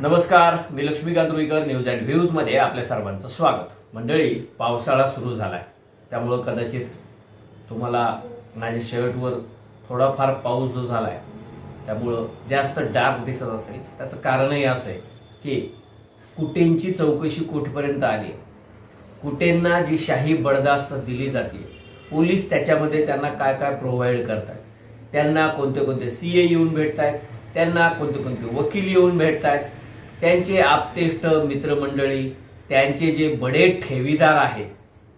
नमस्कार मी Laxmikant Ruikar news and व्ह्यूजमध्ये आपल्या सर्वांचं स्वागत. मंडळी पावसाळा सुरू झालाय. त्यामुळं कदाचित तुम्हाला माझ्या शर्टवर थोडाफार पाऊस जो झालाय त्यामुळं जास्त डार्क दिसत असेल. त्याचं कारणही असं आहे की कुटेंची चौकशी कुठपर्यंत आली? कुटेंना जी शाही बडदास्त दिली जाते पोलीस त्याच्यामध्ये त्यांना काय काय प्रोव्हाइड करतात? त्यांना कोणते कोणते सी ए येऊन भेटत आहेत त्यांना कोणते कोणते वकील येऊन भेटत आहेत त्यांचे आपतेष्ट मित्रमंडळी त्यांचे जे बडे ठेवीदार आहेत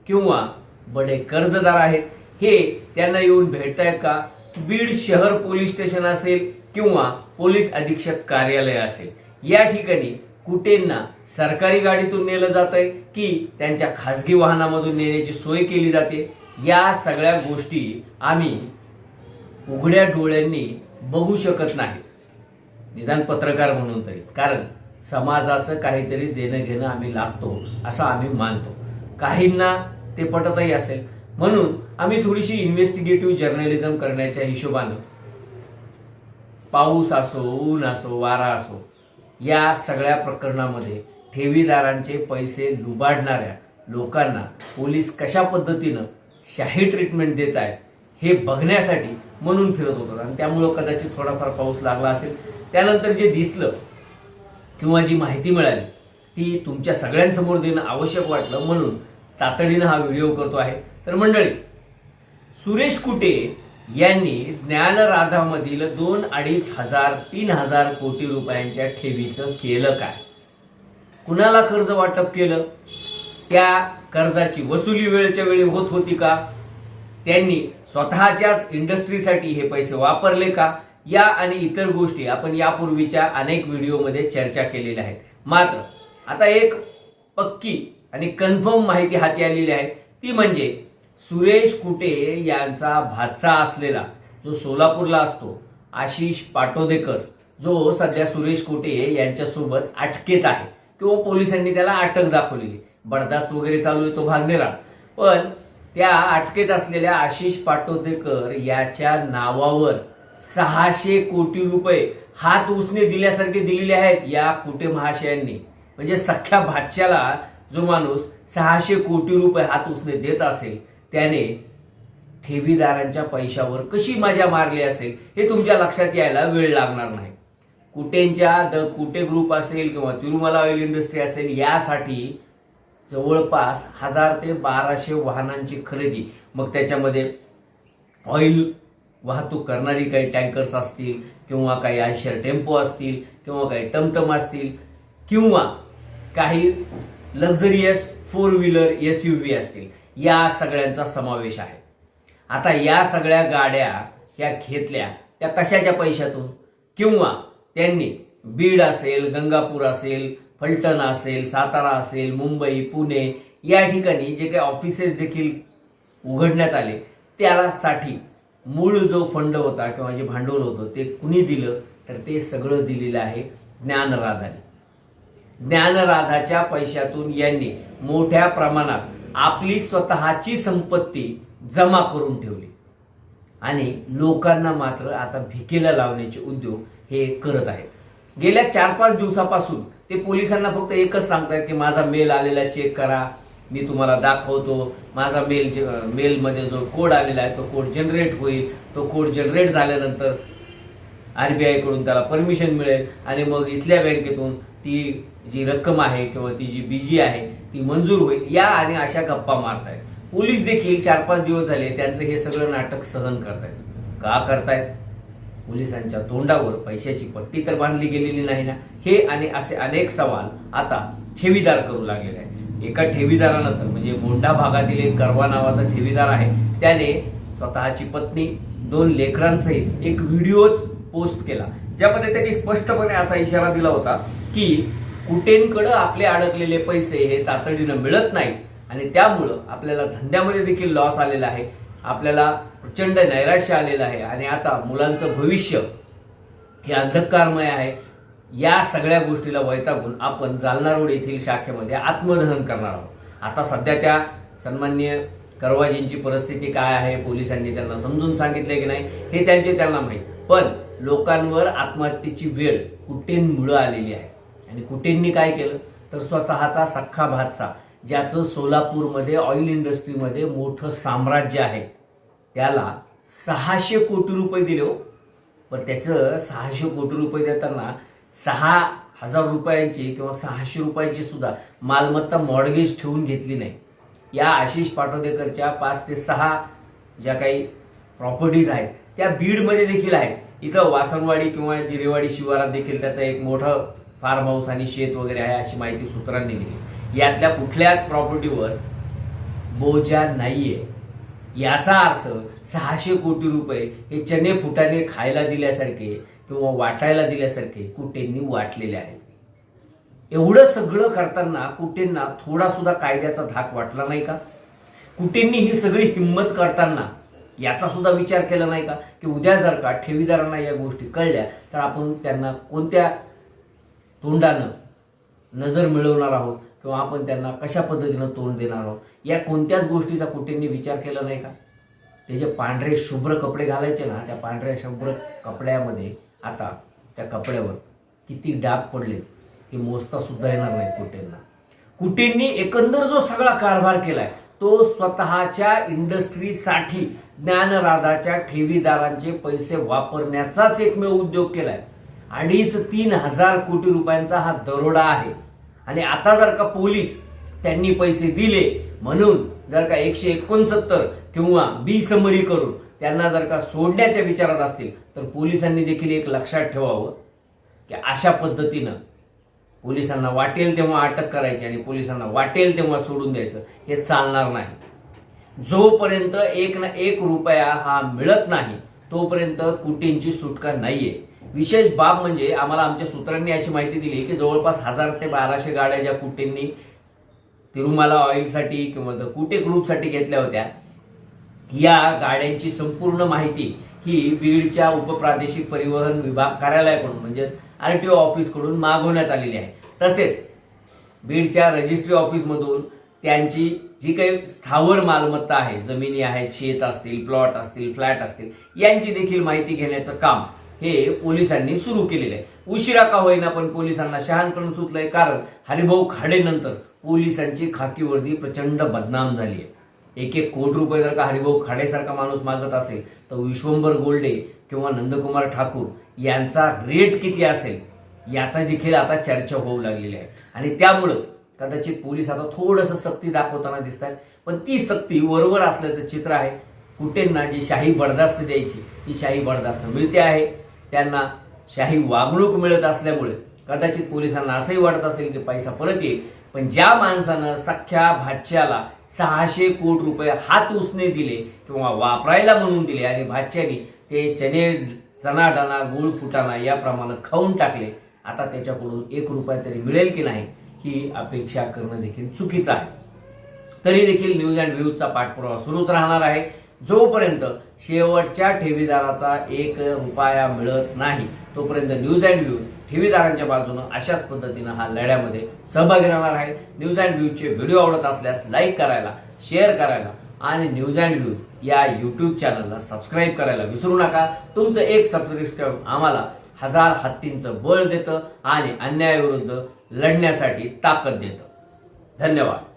किंवा बडे कर्जदार आहेत हे त्यांना येऊन भेटतायत का? बीड शहर पोलीस स्टेशन असेल किंवा पोलीस अधीक्षक कार्यालय असेल. या ठिकाणी कुटेंना सरकारी गाडीतून नेलं जात आहे की त्यांच्या खासगी वाहनामधून नेण्याची सोय केली जाते या सगळ्या गोष्टी आम्ही उघड्या डोळ्यांनी बघू शकत नाही. निदान पत्रकार म्हणून तरी. कारण समाजाचं काहीतरी देणं घेणं आम्ही लागतो असं आम्ही मानतो. काहींना ते पटतही असेल. म्हणून आम्ही थोडीशी इन्व्हेस्टिगेटिव्ह जर्नलिझम करण्याच्या हिशोबानं पाऊस असो ऊन असो वारा असो या सगळ्या प्रकरणामध्ये ठेवीदारांचे पैसे लुबाडणाऱ्या लोकांना पोलीस कशा पद्धतीनं शाही ट्रीटमेंट देत आहेत हे बघण्यासाठी म्हणून फिरत होतात आणि त्यामुळं कदाचित थोडाफार पाऊस लागला असेल. त्यानंतर जे दिसलं किंवा जी माहिती मिळाली ती तुमच्या सगळ्यांसमोर देणं आवश्यक वाटलं म्हणून तातडीनं हा व्हिडिओ करतो आहे. तर मंडळी सुरेश कुटे यांनी ज्ञानराधामधील दोन अडीच हजार तीन हजार कोटी रुपयांच्या ठेवीचं केलं काय? कुणाला कर्ज वाटप केलं? त्या कर्जाची वसुली वेळच्या वेळी होत होती का? त्यांनी स्वतःच्याच इंडस्ट्रीसाठी हे पैसे वापरले का? या आणि इतर गोष्टी आपण यापूर्वीच्या अनेक व्हिडिओमध्ये चर्चा केलेल्या आहेत. मात्र आता एक पक्की आणि कन्फर्म माहिती हाती आलेली आहे. ती म्हणजे सुरेश कुटे यांचा भाचा असलेला जो सोलापूरला असतो आशिष पाटोदेकर जो सध्या सुरेश कुटे यांच्यासोबत अटकेत आहे. किंवा पोलिसांनी त्याला अटक दाखवलेली. बडदास्त वगैरे चालू आहे तो भागलेला. पण त्या अटकेत असलेल्या आशिष पाटोदेकर याच्या नावावर सहाशे कोटी रुपये हात उसने दिल्यासारखे दिलेले आहेत या कुटे महाशयांनी. म्हणजे सख्या भाच्याला जो माणूस सहाशे कोटी रुपये हात उसने देत असेल त्याने ठेवीदारांच्या पैशावर कशी मजा मारली असेल हे तुमच्या लक्षात यायला वेळ लागणार नाही. कुटेंच्या द कुटे ग्रुप असेल किंवा तिरुमला ऑइल इंडस्ट्री असेल यासाठी जवळपास हजार ते बाराशे वाहनांची खरेदी. मग त्याच्यामध्ये ऑइल वाहतूक करणारी काही टँकर्स असतील किंवा काही आयशर टेम्पो असतील किंवा काही टमटम असतील किंवा काही luxurious four wheeler S U V असतील या सगळ्यांचा समावेश आहे. आता या सगळ्या गाड्या ह्या घेतल्या त्या कशाच्या पैशातून? किंवा त्यांनी बीड असेल गंगापूर असेल फलटण असेल सातारा असेल मुंबई पुणे या ठिकाणी जे काही ऑफिसेस देखील उघडण्यात आले त्यासाठी मूळ जो फंड होता किंवा जे भांडवल होतं ते कुणी दिलं तर ते सगळं दिलेलं आहे ज्ञानराधाने. ज्ञानराधाच्या पैशातून यांनी मोठ्या प्रमाणात आपली स्वतःची संपत्ती जमा करून ठेवली. आणि लोकांना मात्र आता भिकेला लावण्याचे उद्योग हे करत आहेत. गेल्या चार पाच दिवसापासून ते पोलिसांना फक्त एकच सांगतायत की माझा मेल आलेला चेक करा. मी तुम्हाला दाखवतो. माझा मेल मेलमध्ये जो कोड आलेला आहे तो कोड जनरेट होईल. तो कोड जनरेट झाल्यानंतर आरबीआयकडून त्याला परमिशन मिळेल. आणि मग इथल्या बँकेतून ती जी रक्कम आहे किंवा ती जी बीजी आहे ती मंजूर होईल. या आणि अशा गप्पा मारतायत. पोलीस देखील चार पाच दिवस झाले त्यांचं हे सगळं नाटक सहन करतायत. का करतायत? पोलिसांच्या तोंडावर पैशाची पट्टी तर बांधली गेलेली नाही ना? हे आणि असे अनेक सवाल आता ठेवीदार करू लागलेले आहेत. एका ठेवीदारानंतर म्हणजे मोंढा भागातील एक करवा नावाचा ठेवीदार आहे त्याने स्वतःची पत्नी दोन लेकरांसहित एक व्हिडिओच पोस्ट केला ज्यामध्ये त्यांनी स्पष्टपणे असा इशारा दिला होता की कुटेंकडं आपले अडकलेले पैसे हे तातडीनं मिळत नाही आणि त्यामुळं आपल्याला धंद्यामध्ये देखील लॉस आलेला आहे आपल्याला प्रचंड नैराश्य आलेलं आहे आणि आता मुलांचं भविष्य हे अंधकारमय आहे. या सगळ्या गोष्टीला वैतागून आपण जालना रोड येथील शाखेमध्ये आत्मदहन करणार आहोत. आता सध्या त्या सन्मान्य करवाजींची परिस्थिती काय आहे पोलिसांनी त्यांना समजून सांगितले की नाही हे त्यांचे त्यांना माहीत. पण लोकांवर आत्महत्येची वेळ कुठेमुळं आलेली आहे? आणि कुटेंनी काय केलं? तर स्वतःचा सख्खा भातचा ज्याचं सोलापूरमध्ये ऑइल इंडस्ट्रीमध्ये मोठं साम्राज्य आहे त्याला सहाशे कोटी रुपये दिले हो. पण त्याचं सहाशे कोटी रुपये देताना सहा हजार रुपयांची किंवा सहाशे रुपयांची सुद्धा मालमत्ता मॉडगेज ठेवून घेतली नाही. या आशिष पाटोदेकरच्या पाच ते सहा ज्या काही प्रॉपर्टीज आहेत त्या बीडमध्ये देखील आहेत. इथं वासनवाडी किंवा जिरेवाडी शिवारात देखील त्याचं एक मोठं फार्म हाऊस आणि शेत वगैरे आहे अशी माहिती सूत्रांनी दिली. यातल्या कुठल्याच प्रॉपर्टीवर बोजा नाहीये. याचा अर्थ सहाशे कोटी रुपये हे चने फुटाने खायला दिल्यासारखे किंवा वाटायला दिल्यासारखे कुटेंनी वाटलेले आहेत. एवढं सगळं करताना कुटेंना थोडा सुद्धा कायद्याचा धाक वाटला नाही का? कुटेंनी ही सगळी हिंमत करताना याचा सुद्धा विचार केला नाही का? की उद्या जर का ठेवीदारांना या गोष्टी कळल्या तर आपण त्यांना कोणत्या तोंडानं नजर मिळवणार आहोत? किंवा आपण त्यांना कशा पद्धतीनं तोंड देणार आहोत? या कोणत्याच गोष्टीचा कुठेंनी विचार केला नाही का? ते जे पांढरे शुभ्र कपडे घालायचे ना त्या पांढऱ्या शुभ्र कपड्यामध्ये आता त्या कपड्यावर किती डाग पडले हे मोजता सुद्धा येणार नाही कुटेंना कुटेंनी एकंदर जो सगळा कारभार केलाय तो स्वतःच्या इंडस्ट्रीसाठी ज्ञानराधाच्या ठेवीदारांचे पैसे वापरण्याचाच एकमेव उद्योग केलाय. अडीच तीन हजार कोटी रुपयांचा हा दरोडा आहे. आणि आता जर का पोलीस त्यांनी पैसे दिले म्हणून जर का एकशे एकोणसत्तर किंवा बी समरी करून त्यांना जर का सोडण्याच्या विचारात असतील तर पोलिसांनी देखील एक लक्षात ठेवावं की अशा पद्धतीनं पोलिसांना वाटेल तेव्हा अटक करायची आणि पोलिसांना वाटेल तेव्हा सोडून द्यायचं हे चालणार नाही. जोपर्यंत एक ना एक रुपया हा मिळत नाही तोपर्यंत कुटींची सुटका नाहीये. विशेष बाब म्हणजे आम्हाला आमच्या सूत्रांनी अशी माहिती दिली की जवळपास हजार ते बाराशे गाड्या ज्या कुटींनी तिरुमाला ऑइलसाठी किंवा द कुटे ग्रुपसाठी घेतल्या होत्या या गाड्यांची संपूर्ण माहिती ही बीडच्या उपप्रादेशिक परिवहन विभाग कार्यालयाकडून म्हणजेच आर टी ओ ऑफिसकडून मागवण्यात आलेली आहे. तसेच बीडच्या रजिस्ट्री ऑफिसमधून त्यांची जी काही स्थावर मालमत्ता आहे जमिनी आहेत शेत असतील प्लॉट असतील फ्लॅट असतील यांची देखील माहिती घेण्याचं काम हे पोलिसांनी सुरू केलेलं आहे. उशिरा का होईना पण पोलिसांना शहाणपण सुचलंय कारण हरिभाऊ खाडेनंतर पोलिसांची खाकी वर्दी प्रचंड बदनाम झाली आहे. एक एक कोटी रुपये जर का हरिभाऊ खाडेसारखा माणूस मागत असेल तर विश्वंभर गोल्डे किंवा नंदकुमार ठाकूर यांचा रेट किती असेल याचा देखील आता चर्चा होऊ लागलेली आहे. आणि त्यामुळंच कदाचित पोलीस आता थोडंसं सक्ती दाखवताना दिसत आहेत पण ती सक्ती वरवर असल्याचं चित्र आहे. कुटेंना जी शाही बडदास्त द्यायची ती शाही बडदास्त मिळते आहे. त्यांना शाही वागणूक मिळत असल्यामुळे कदाचित पोलिसांना असंही वाटत असेल की पैसा परत येईल. पण ज्या माणसानं सख्या भाच्याला सहाशे कोट रुपये हात उसने दिले किंवा वापरायला म्हणून दिले. आणि भाच्यानी ते चने चणाडाणा डाना गुळ फुटाणा याप्रमाणे खाऊन टाकले. आता त्याच्याकडून एक रुपया तरी मिळेल की नाही ही अपेक्षा करणं देखील चुकीचं आहे. तरी देखील न्यूज अँड व्ह्यूजचा पाठपुरावा सुरूच राहणार आहे. जोपर्यंत शेवटच्या ठेवीदाराचा एक रुपया मिळत नाही तोपर्यंत न्यूज अँड व्ह्यूज ठेवीदारांच्या बाजूनं अशाच पद्धतीनं हा लढ्यामध्ये सहभागी राहणार आहे. न्यूज अँड व्ह्यूजचे व्हिडिओ आवडत असल्यास लाईक करायला शेअर करायला आणि न्यूज अँड व्ह्यूज या यूट्यूब चॅनलला सबस्क्राईब करायला विसरू नका. तुमचं एक सबस्क्रिप्शन आम्हाला हजार हत्तींचं बळ देतं आणि अन्यायाविरुद्ध लढण्यासाठी ताकद देतं. धन्यवाद.